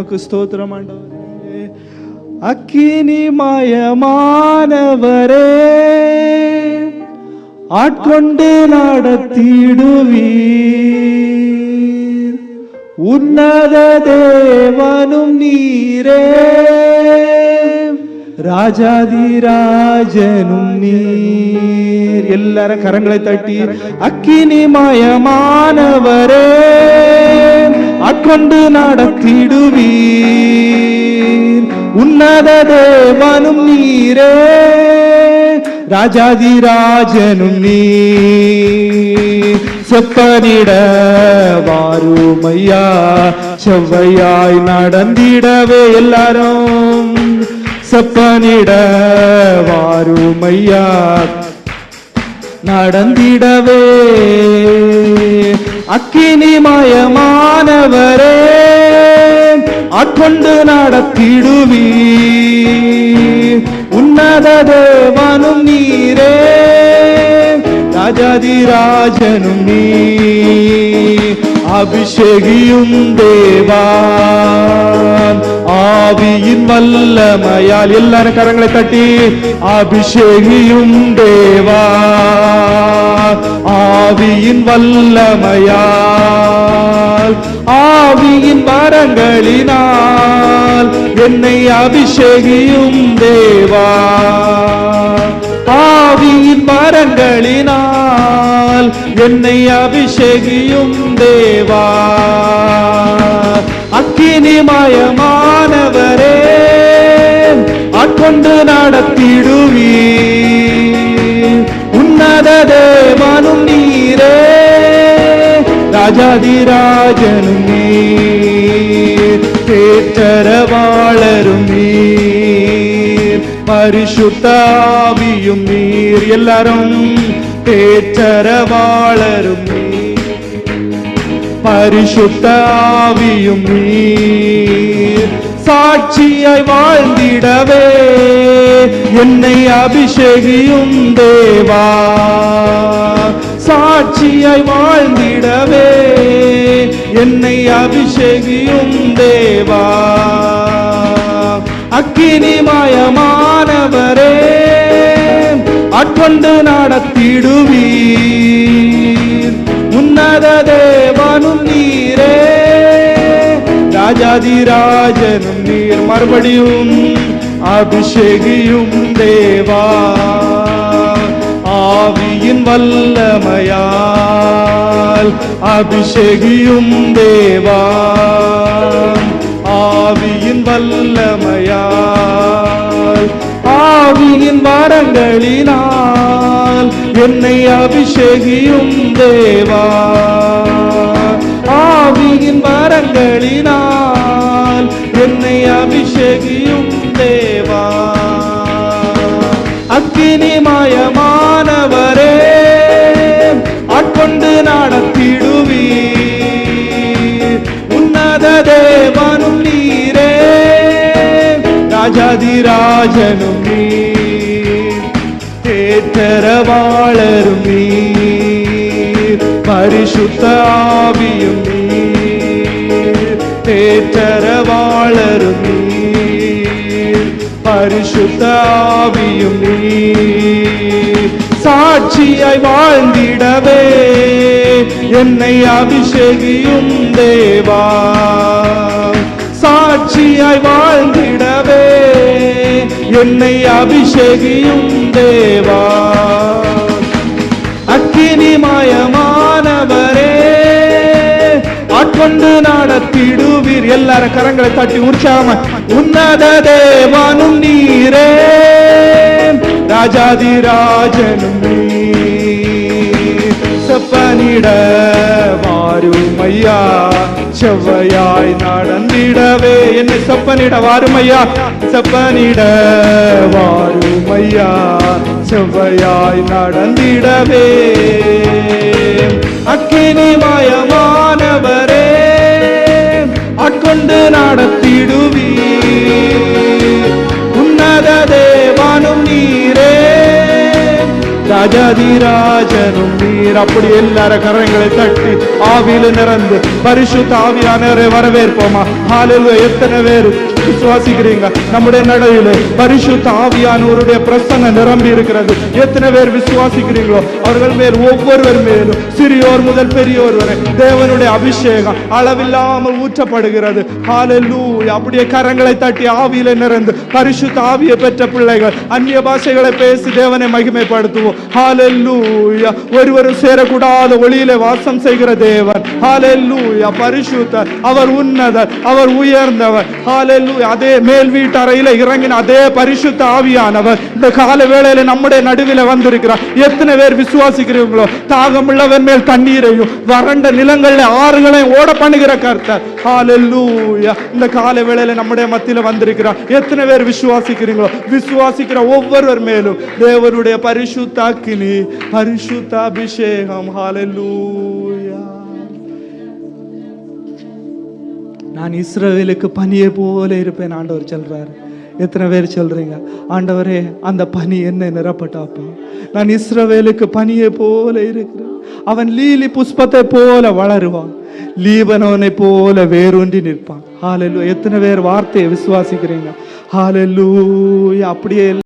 உமக்கு ஸ்தோத்திரம் ஆண்டவரே. அக்கினி மயமானவரே ஆட்கொண்டு நடத்திடுவீர். உன்னத தேவனும் நீரே ராஜாதிராஜனும் நீர். எல்லாரும் கரங்களை தட்டி அக்கினி மயமானவரே ஆட்கொண்டு நடத்திடுவீர் உன்னத தேவனும் நீரே ராஜாதிராஜனும் நீ செப்பனிட வாருமையா செவ்வையாய் நடந்திடவே எல்லாரும். செப்பனிட வாருமையா நடந்திடவே அக்கினி மயமானவரே ஆட்கொண்டு நடத்திடுவீ உன்னத தேவனும் நீரே ராஜாதிராஜனும் நீ அபிஷேகியும் தேவா ஆவியின் வல்லமையால் எல்லாரும் கரங்களை தட்டி அபிஷேகியும் தேவா ஆவியின் வல்லமையால் ஆவியின் வரங்களினால் என்னை அபிஷேகியும் தேவா. ஆவியின் வரங்களினால் என்னை அபிஷேகியும் தேவா. அக்கினி ராஜாதிராஜனும் நீர் தேற்றரவாளரும் நீர் பரிசுத்தாவியும் நீர் எல்லாரும் தேற்றரவாளரும் பரிசுத்தாவியும் நீர் சாட்சியாய் வாழ்ந்திடவே என்னை அபிஷேகியும் தேவா. சாட்சியாய் வாழ்ந்திடவே என்னை அபிஷேகியும் தேவா அக்கினி மயமானவரே ஆட்கொண்டு நடத்திடுவீர் உன்னத தேவனும் நீரே ராஜாதிராஜனும் நீர் மறுபடியும் அபிஷேகியும் தேவா ஆவியின் வல்லமையால் அபிஷேகியும் தேவா. ஆவியின் வல்லமையால் ஆவியின் வரங்களினால் என்னை அபிஷேகியும் தேவா. ஆவியின் வரங்களினால் என்னை அபிஷேகியும் ராஜனும் நீ தேற்றரவாளரும் நீர் பரிசுத்த ஆவியும் நீர் தேற்றரவாளரும் நீர் பரிசுத்த ஆவியும் நீர். சாட்சியாய் வாழ்ந்திடவே என்னை அபிஷேகியும் தேவா. சாட்சியாய் வாழ்ந்திடவே. என்னை அபிஷேகியும் தேவா. அக்கினி மயமானவரே ஆட்கொண்டு நடத்திடுவீர். எல்லாரும் கரங்களை தட்டி உற்சாம உன்னத தேவானும் நீரே ராஜாதிராஜனும் நீர். செப்பனிட வாருமையா செவ்வையாய் நடந்திடவே. என்னை செப்பனிட வாருமையா செப்பனிட வாருமையா செவ்வையாய் நடந்திடவே. அக்கினி மயமானவரே. ஆட்கொண்டு நடத்திடுவீர். ராஜாதிராஜனும் நீர் அப்படி எல்லார கரங்களை தட்டி ஆவியில நிறந்து பரிசுத்த ஆவியானவரை வரவேற்போமா? ஹாலில் எத்தனை பேர் விசுவாசிக்கிறீங்க. நம்முடைய நடையில பரிசுத்த ஆவியானவருடைய பிரசன்னம் நிரம்பி இருக்கிறது. எத்தனை பேர் விசுவாசிக்கிறீங்களோ அவர்கள் மேல் ஒவ்வொருவர் மேலும் சிறியோர் முதல் பெரியோர் வரை தேவனுடைய அபிஷேகம் அளவில்லாமல் ஊற்றப்படுகிறது. ஹalleluya அப்படியே கரங்களை தட்டி ஆவியில நிறந்து பரிசுத்த ஆவியை பெற்ற பிள்ளைகள் அந்நிய பாஷைகளை பேசி தேவனை மகிமைப்படுத்துவோம். ஹalleluya ஒருவரும் சேரக்கூடாத ஒளியில வாசம் செய்கிற தேவன். ஹalleluya பரிசுத்தர் அவர் உன்னதர் அவர் உயர்ந்தவர். ஹாலெல்லூ அதே மேல் வீட்டறையில இறங்கின அதே பரிசுத்த ஆவியானவர் இந்த கால வேளையில நம்முடைய நடுவில் வந்திருக்கிறார். எத்தனை பேர் விசுவாசிக்கிறீங்களோ தாகம் உள்ளவன் மேல் தண்ணீரையும் வறண்ட நிலங்கள்ல ஆறுகளையும் ஓட பண்ணுகிற கர்த்தர். ஹalleluya இந்த கால வேளையில நம்முடைய மத்தியில வந்திருக்கிறார். எத்தனை பேர் விசுவாசிக்கிறீங்களோ விசுவாசிக்கிற ஒவ்வொருவர் மேலும் தேவனுடைய பரிசுத்த அக்கினி பரிசுத்த அபிஷேகம். ஹalleluya நான் இஸ்ரவேலுக்கு பனியை போல இருப்பேன் ஆண்டவர் சொல்றாரு. எத்தனை பேர் சொல்றீங்க? ஆண்டவரே அந்த பனி என்ன நிரப்பட்டாப்பா. நான் இஸ்ரவேலுக்கு பனியை போல இருக்கிறேன். அவன் லீலி புஷ்பத்தை போல வளருவான். லீபனவனை போல வேரூன்றி நிற்பான். ஹாலெல்லு எத்தனை பேர் வார்த்தையை விசுவாசிக்கிறீங்க? ஹாலல்லூ அப்படியே